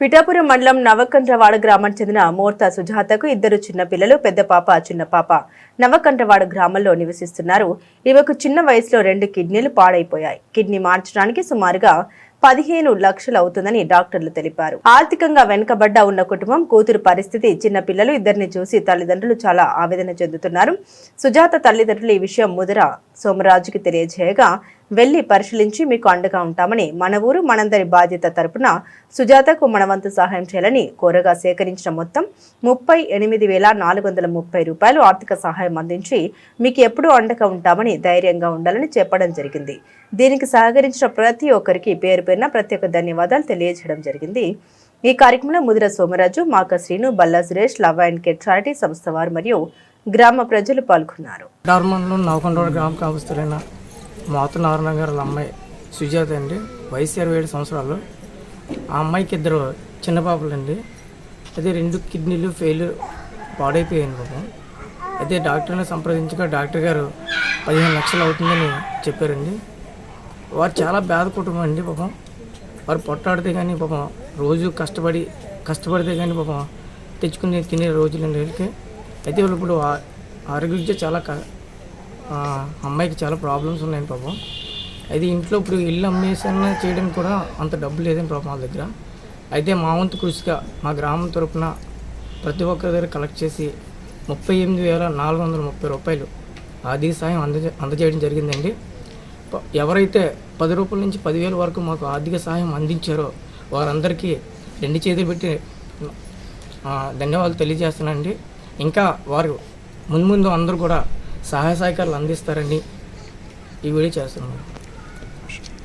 పిఠాపురం మండలం నవకండ్రవాడ గ్రామానికి చెందిన మోర్తా సుజాతకు ఇద్దరు చిన్న పిల్లలు పెద్ద పాప చిన్న పాప. నవకండ్రవాడ గ్రామంలో నివసిస్తున్నారు. ఈమెకు చిన్న వయసులో రెండు కిడ్నీలు పాడైపోయాయి. కిడ్నీ మార్చడానికి సుమారుగా పదిహేను లక్షలు అవుతుందని డాక్టర్లు తెలిపారు. ఆర్థికంగా వెనుకబడ్డ ఉన్న కుటుంబం కూతురు పరిస్థితి చిన్న పిల్లలు ఇద్దరిని చూసి తల్లిదండ్రులు చాలా ఆవేదన చెందుతున్నారు. సుజాత తల్లిదండ్రులు ఈ విషయం ముదర సోమరాజుకి తెలియజేయగా వెళ్ళి పరిశీలించి మీకు అండగా ఉంటామని మన ఊరు మనందరి బాధ్యత తరపున సుజాతకు మనవంతు సహాయం చేయాలని కోరగా సేకరించిన మొత్తం ముప్పై ఎనిమిది వేల నాలుగు వందల ముప్పై రూపాయలు ఆర్థిక సహాయం అందించి మీకు ఎప్పుడూ అండగా ఉంటామని ధైర్యంగా ఉండాలని చెప్పడం జరిగింది. దీనికి సహకరించిన ప్రతి ఒక్కరికి పేరు పేరున ప్రత్యేక ధన్యవాదాలు తెలియజేయడం జరిగింది. ఈ కార్యక్రమంలో Mudira Somaraju Maka Srinu Balla Suresh love and care charity సంస్థ వారు మరియు గ్రామ ప్రజలు పాల్గొన్నారు. మోత నారాయణ అమ్మాయి సుజాత అండి. వయసు ఇరవై ఏడు సంవత్సరాలు. ఆ అమ్మాయికి ఇద్దరు చిన్న పాపలండి. అదే రెండు కిడ్నీలు ఫెయిల్ పాడైపోయాను పాపం. అయితే డాక్టర్ని సంప్రదించగా డాక్టర్ గారు పదిహేను లక్షలు అవుతుందని చెప్పారండి. వారు చాలా పేద కుటుంబం అండి పాపం. వారు పొట్టాడితే కానీ పాపం రోజు కష్టపడి కష్టపడితే కానీ పాపం తెచ్చుకుని తినే రోజులు వీళ్ళకి అయితే వాళ్ళు ఇప్పుడు ఆ- చాలా క- అమ్మాయికి చాలా ప్రాబ్లమ్స్ ఉన్నాయి పాపం. అయితే ఇంట్లో ఇప్పుడు ఇల్లు అమ్మేసన్న చేయడానికి కూడా అంత డబ్బు లేదని పాపం వాళ్ళ దగ్గర. అయితే మా వంతు కృషిగా మా గ్రామం తరపున ప్రతి ఒక్కరి దగ్గర కలెక్ట్ చేసి ముప్పై ఎనిమిది వేల నాలుగు వందల ముప్పై రూపాయలు ఆర్థిక సాయం అందజే అందజేయడం జరిగిందండి. ఎవరైతే పది రూపాయల నుంచి పదివేల వరకు మాకు ఆర్థిక సహాయం అందించారో వారందరికీ రెండు చేతులు పెట్టి ధన్యవాదాలు తెలియజేస్తున్నానండి. ఇంకా వారు ముందు ముందు అందరూ కూడా సహాయ సహకారాలు అందిస్తారని ఈ వీడియో చేస్తున్నాను.